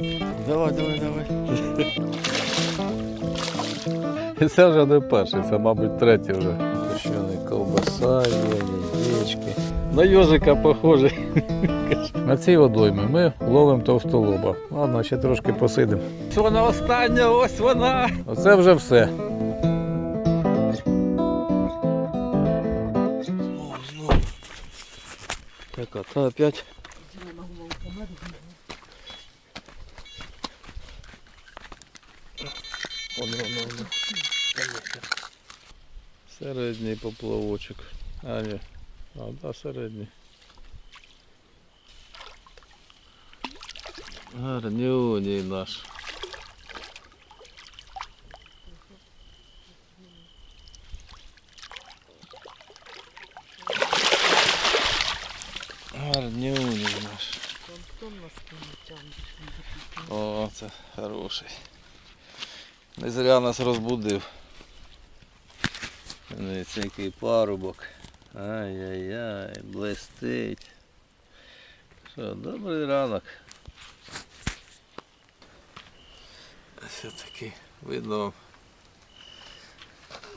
Давай, давай, давай. Це вже не перший, це, мабуть, третій вже. Священий ковбаса, є, яєчки. На йожика похожий. На цій водоймі ми ловимо товстолоба. Ладно, ще трошки посидимо. Ось вона остання, ось вона. Оце вже все. О, знову. Та опять. Вон, вон, вон, вон. Конечно. Середній поплавочок. А, ні. А, да, середній. Гарнюній наш. Гарнюній наш. О, це хороший. Не зря нас розбудив. Дивіться, який парубок. Ай-яй-яй, блистить. Що, добрий ранок. Все таки видно.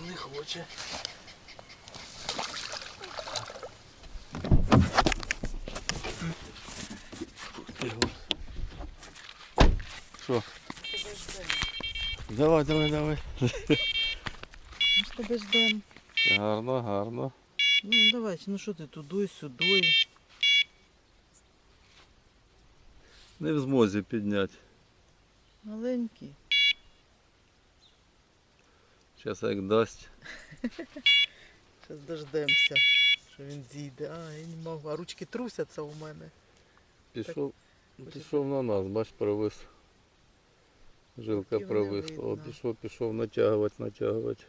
Не хоче. Що? Давай, давай, давай. Ми ж тебе ждемо. Гарно, гарно. Ну давай, ну що ти туди, сюди. Не в змозі підняти. Маленький. Зараз як дасть. Зараз дождемося, що він зійде. А, я не можу. А ручки трусяться у мене. Пішов, пішов на нас, бач, провис. Жилка провисла. О, пішов, пішов натягувати, натягувати.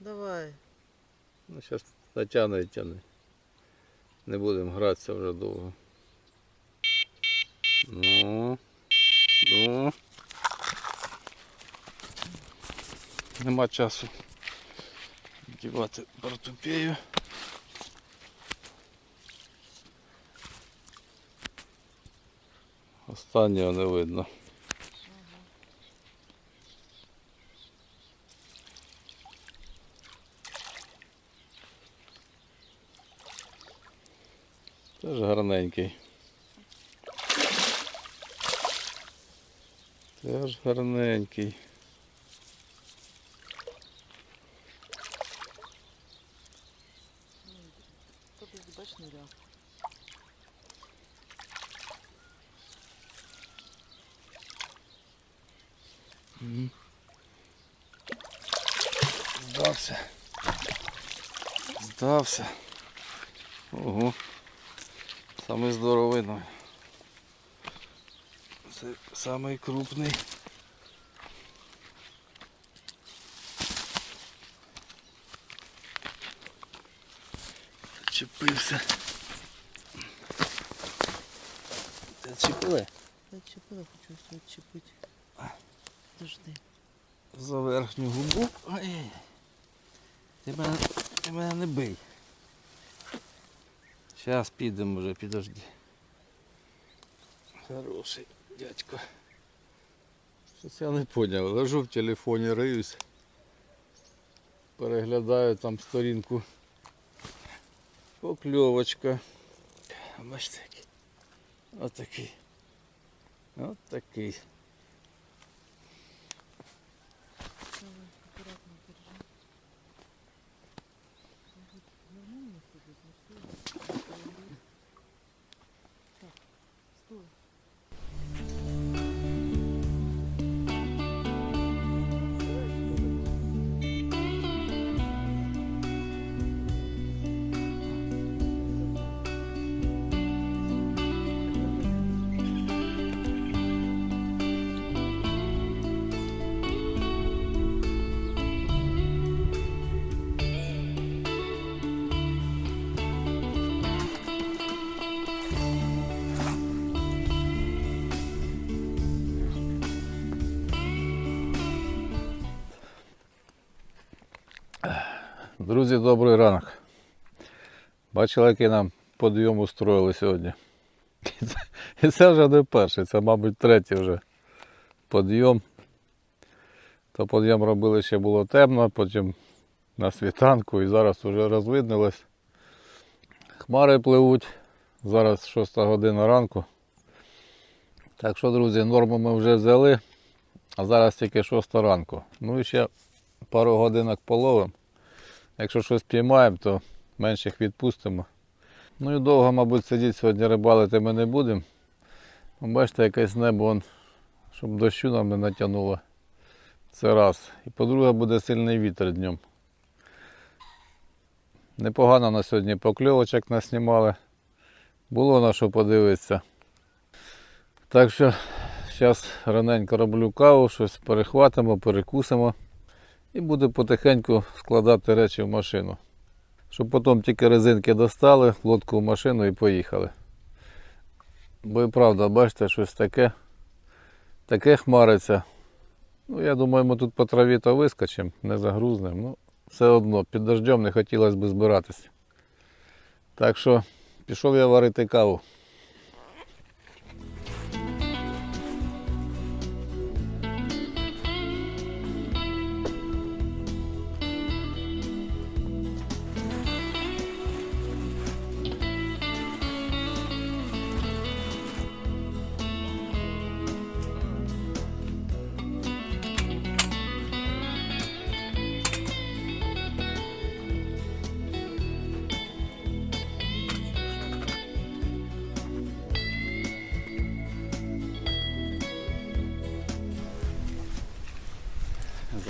Давай. Ну, зараз натягне і тягне. Не будемо гратися вже довго. Ну, ну. Нема часу. Дівати портупею. Останнього не видно. Теж гарненький. Теж гарненький. Здався. Здався. Ого. Це самий крупний. Зачепився. Зачепили? Зачепила, хочу все відчепити. Дожди. За верхню губу. Ой. Ти мене, ти мене не бий. Зараз підемо вже, підожди. Хороший дядько. Щось я не поняв. Лежу в телефоні, риюсь. Переглядаю там сторінку. Покльовочка. Бачите. Отакий. Отакий. Друзі, добрий ранок. Бачили, який нам підйом устроїли сьогодні. І це, і це вже не перший, це, мабуть, третій вже. підйом. То підйом робили ще було темно, потім на світанку і зараз вже розвиднилось. Хмари пливуть. Зараз 6 година ранку. Так що, друзі, норму ми вже взяли, а зараз тільки 6 ранку. Ну і ще пару годинок половимо. Якщо щось піймаємо, то менших відпустимо. Ну і довго, мабуть, сидіти сьогодні рибалити ми не будемо. Ну, Бачите, якесь небо, он, щоб дощу нам не натягнуло. Це раз. І по-друге, буде сильний вітер днем. Непогано на сьогодні покльовочок наснімали. Було на що подивитися. Так що зараз раненько роблю каву, щось перехватимо, перекусимо і буду потихеньку складати речі в машину. Щоб потім тільки резинки достали, лодку в машину і поїхали. Бо і правда, бачите, щось таке, таке хмариться. Ну, я думаю, ми тут по траві то вискочимо, не загрузнемо. Ну, все одно, під дождем не хотілося б збиратися. Так що пішов я варити каву.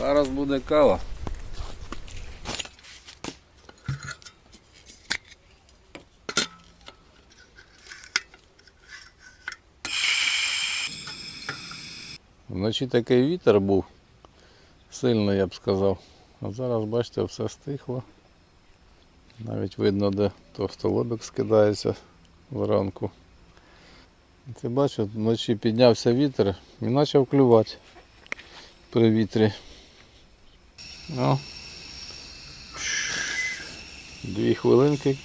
Зараз буде кава. Вночі такий вітер був сильний, я б сказав. А зараз, бачите, все стихло. Навіть видно, де товстолобик скидається зранку. Ти бачиш, вночі піднявся вітер і почав клювати при вітрі. Ну, дві хвилинки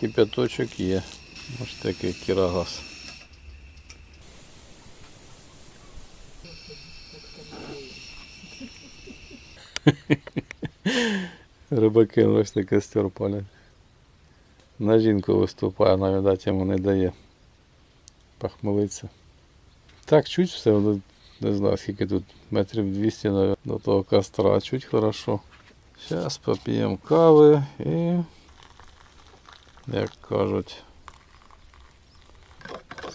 кипяточок є. Ось такий кірагаз. Рибаки ось таке костер палять. На жінку виступає, навіть дать йому не дає. Похмелиться. Так, чуть все, не знаю скільки тут, метрів 200 навіть, до того костра, чуть хорошо. Зараз поп'ємо кави і, як кажуть,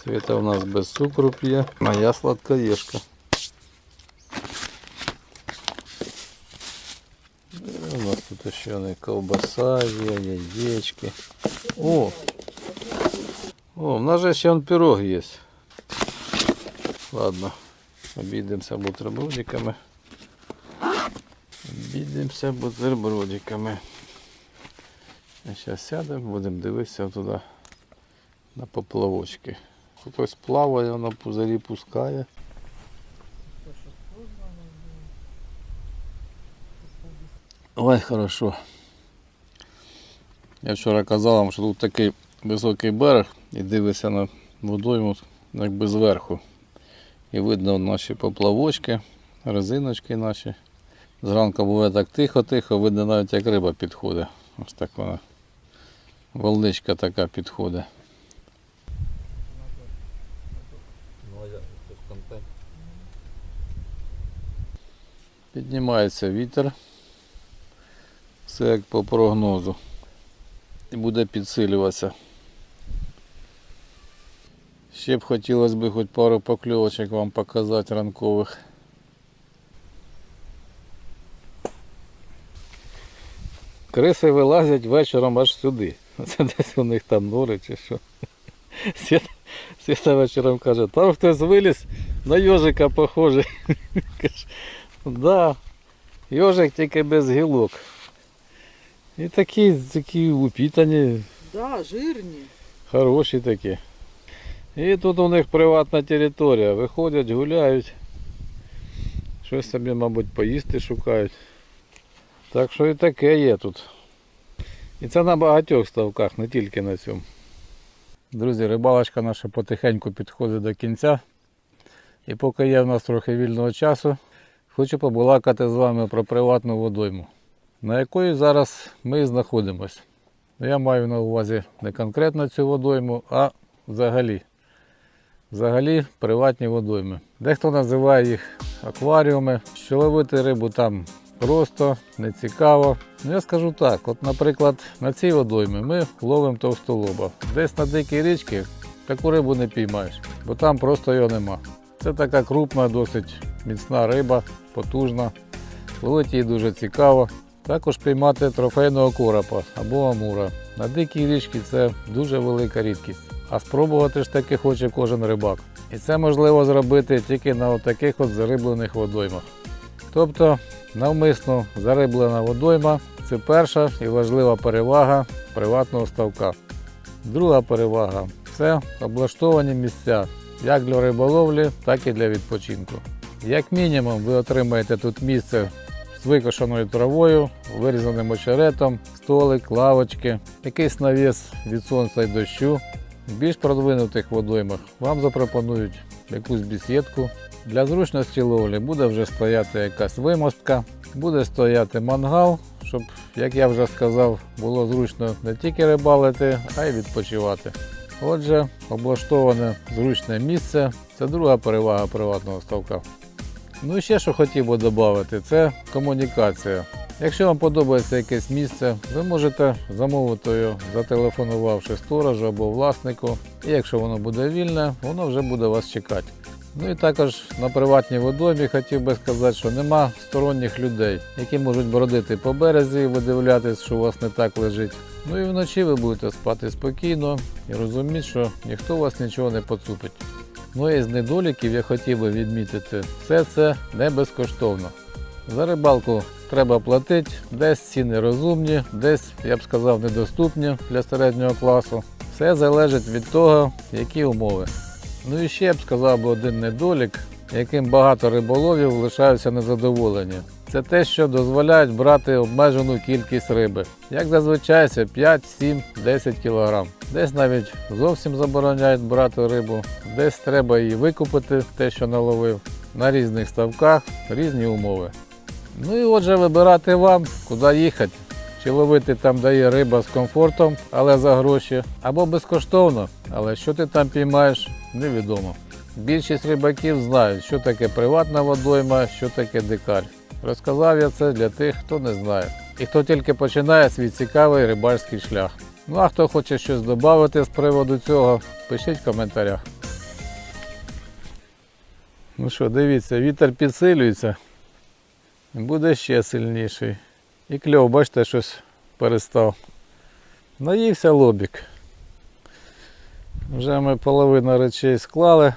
Світа у нас без цукру п'є, а я сладкоєшка. І У нас тут ще не ковбаса є, яєчки. О! О, у нас же ще он пирог є. Ладно. Обійдемося бутербродиками. Обійдемося бутербродиками. Зараз сядемо, будемо дивитися туди на поплавочки. Хтось плаває, на пузирі пускає. Ой, хорошо. Я вчора казав вам, що тут такий високий берег і дивишся на водойму якби зверху. І видно наші поплавочки, резиночки наші. Зранку буває так тихо-тихо, видно навіть як риба підходить. Ось так вона. Волничка така підходить. Піднімається вітер. Все як по прогнозу. І буде підсилюватися. Ще б хотілося б хоч пару покльовочок вам показати ранкових. Криси вилазять вечором аж сюди. Це десь у них там нори чи що. Свята, Свята вечором каже, там хтось виліз на йожика похожий. Каже, да, йожик тільки без гілок. І такі, такі упітані, Да, жирні. Хороші такі. І тут у них приватна територія. Виходять, гуляють. Щось собі, мабуть, поїсти шукають. Так що і таке є тут. І це на багатьох ставках, не тільки на цьому. Друзі, рибалочка наша потихеньку підходить до кінця. І поки є в нас трохи вільного часу, хочу побалакати з вами про приватну водойму, на якої зараз ми знаходимося. Я маю на увазі не конкретно цю водойму, а взагалі. Взагалі приватні водойми. Дехто називає їх акваріуми. Що ловити рибу там просто, не цікаво. Ну я скажу так: от, наприклад, на цій водоймі ми ловимо товстолоба. Десь на дикій річці таку рибу не піймаєш, бо там просто його нема. Це така крупна, досить міцна риба, потужна. Ловити її дуже цікаво. Також піймати трофейного коропа або амура. На дикій річці це дуже велика рідкість. А спробувати ж таки хоче кожен рибак. І це можливо зробити тільки на таких от зариблених водоймах. Тобто навмисно зариблена водойма це перша і важлива перевага приватного ставка. Друга перевага це облаштовані місця як для риболовлі, так і для відпочинку. Як мінімум, ви отримаєте тут місце з викошеною травою, вирізаним очеретом, столик, лавочки, якийсь навіс від сонця і дощу. В більш продвинутих водоймах вам запропонують якусь бесідку. Для зручності ловлі буде вже стояти якась вимостка, буде стояти мангал, щоб, як я вже сказав, було зручно не тільки рибалити, а й відпочивати. Отже, облаштоване зручне місце це друга перевага приватного ставка. Ну і ще що хотів би додати, це комунікація. Якщо вам подобається якесь місце, ви можете замовити його, зателефонувавши сторожу або власнику. І якщо воно буде вільне, воно вже буде вас чекати. Ну і також на приватній водоймі хотів би сказати, що нема сторонніх людей, які можуть бродити по березі видивлятись, що у вас не так лежить. Ну і вночі ви будете спати спокійно і розуміти, що ніхто вас нічого не поцупить. Ну і з недоліків я хотів би відмітити, все це не безкоштовно. За рибалку треба платити, десь ціни розумні, десь, я б сказав, недоступні для середнього класу. Все залежить від того, які умови. Ну і ще я б сказав би один недолік, яким багато риболовів лишаються незадоволені. Це те, що дозволяють брати обмежену кількість риби. Як зазвичай це 5, 7, 10 кг. Десь навіть зовсім забороняють брати рибу, десь треба її викупити, те, що наловив. На різних ставках різні умови. Ну і отже, вибирати вам, куди їхати. Чи ловити там, де є риба з комфортом, але за гроші, або безкоштовно, але що ти там піймаєш, невідомо. Більшість рибаків знають, що таке приватна водойма, що таке дикар. Розказав я це для тих, хто не знає. І хто тільки починає свій цікавий рибальський шлях. Ну а хто хоче щось додати з приводу цього, пишіть в коментарях. Ну що, дивіться, вітер підсилюється. Буде ще сильніший. І кльов, бачите, щось перестав. Наївся лобік. Вже ми половину речей склали.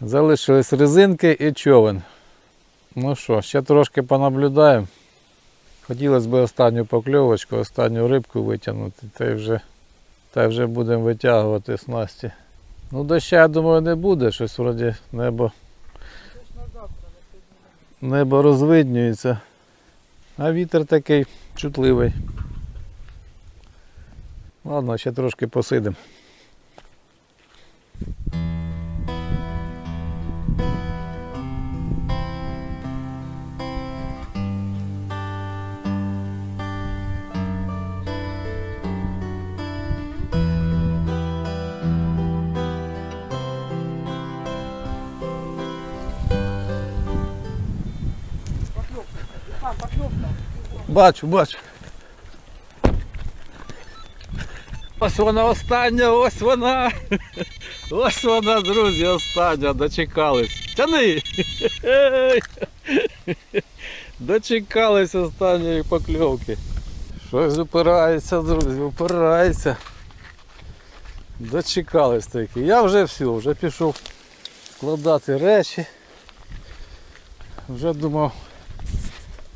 Залишились резинки і човен. Ну що, ще трошки понаблюдаємо. Хотілося б останню покльовочку, останню рибку витягнути, та й вже, вже будемо витягувати снасті. Ну доща, я думаю, не буде, щось вроді небо, небо розвиднюється. А вітер такий чутливий. Ладно, ще трошки посидимо. Бачу, бачу. Ось вона остання, ось вона. Ось вона, друзі, остання. Дочекались. Тяни! Дочекались останньої покльовки. Щось упирається, друзі, упирається. Дочекались таки. Я вже все, вже пішов складати речі. Вже думав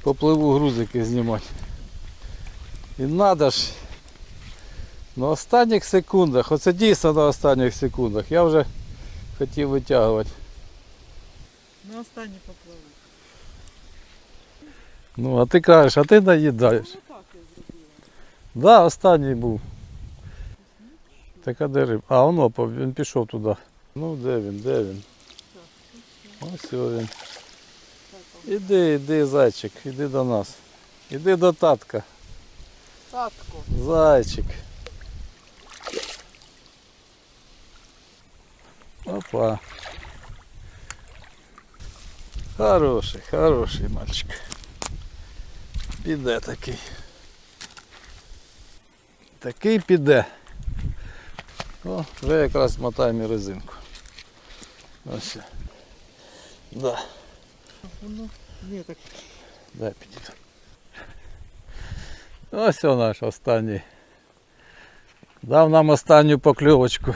попливу грузики знімати. І треба ж на останніх секундах, оце дійсно на останніх секундах, я вже хотів витягувати. На останній попливи. Ну, а ти кажеш, а ти наїдаєш. Ну так я зробила. Да, останній був. Так а де риб? А, воно, він пішов туди. Ну де він, де він? Ось він. Іди, іди, зайчик, іди до нас. Іди до татка. Татко. Зайчик. Опа. Хороший, хороший мальчик. Піде такий. Такий піде. О, вже якраз мотаємо резинку. Ось. Да, Воно. Ні, так дай підійду. Ось о наш останній. Дав нам останню покльовочку.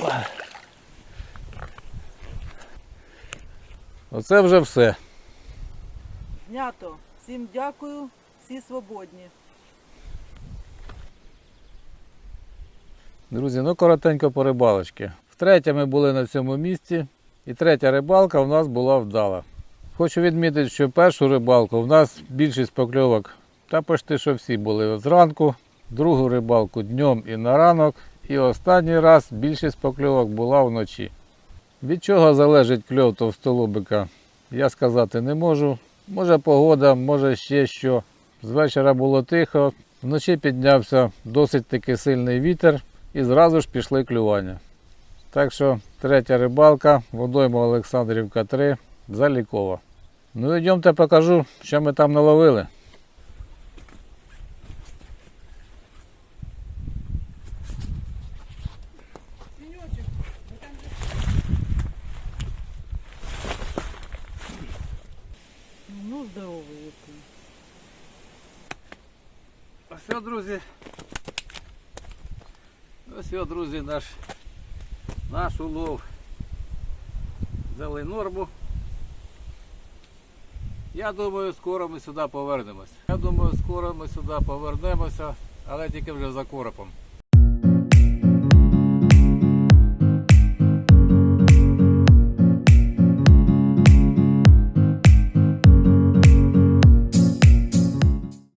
Опа. Оце вже все. знято. Всім дякую, всі свободні. Друзі, ну коротенько по рибалочки. Втретє ми були на цьому місці, і третя рибалка у нас була вдала. Хочу відмітити, що першу рибалку в нас більшість покльовок, та почти що всі були зранку, другу рибалку днем і на ранок, і останній раз більшість покльовок була вночі. Від чого залежить кльов товстолобика, я сказати не можу. Може погода, може ще що. З вечора було тихо, вночі піднявся досить таки сильний вітер і зразу ж пішли клювання. Так що третя рибалка, водойма Олександрівка 3, залікова. Ну йдемте покажу, що ми там наловили. Ну, здоровий який. Ось, друзі. Ось, друзі, наш, наш улов. Взяли норму. Я думаю, скоро ми сюди повернемось. Я думаю, скоро ми сюди повернемося, але тільки вже за коропом.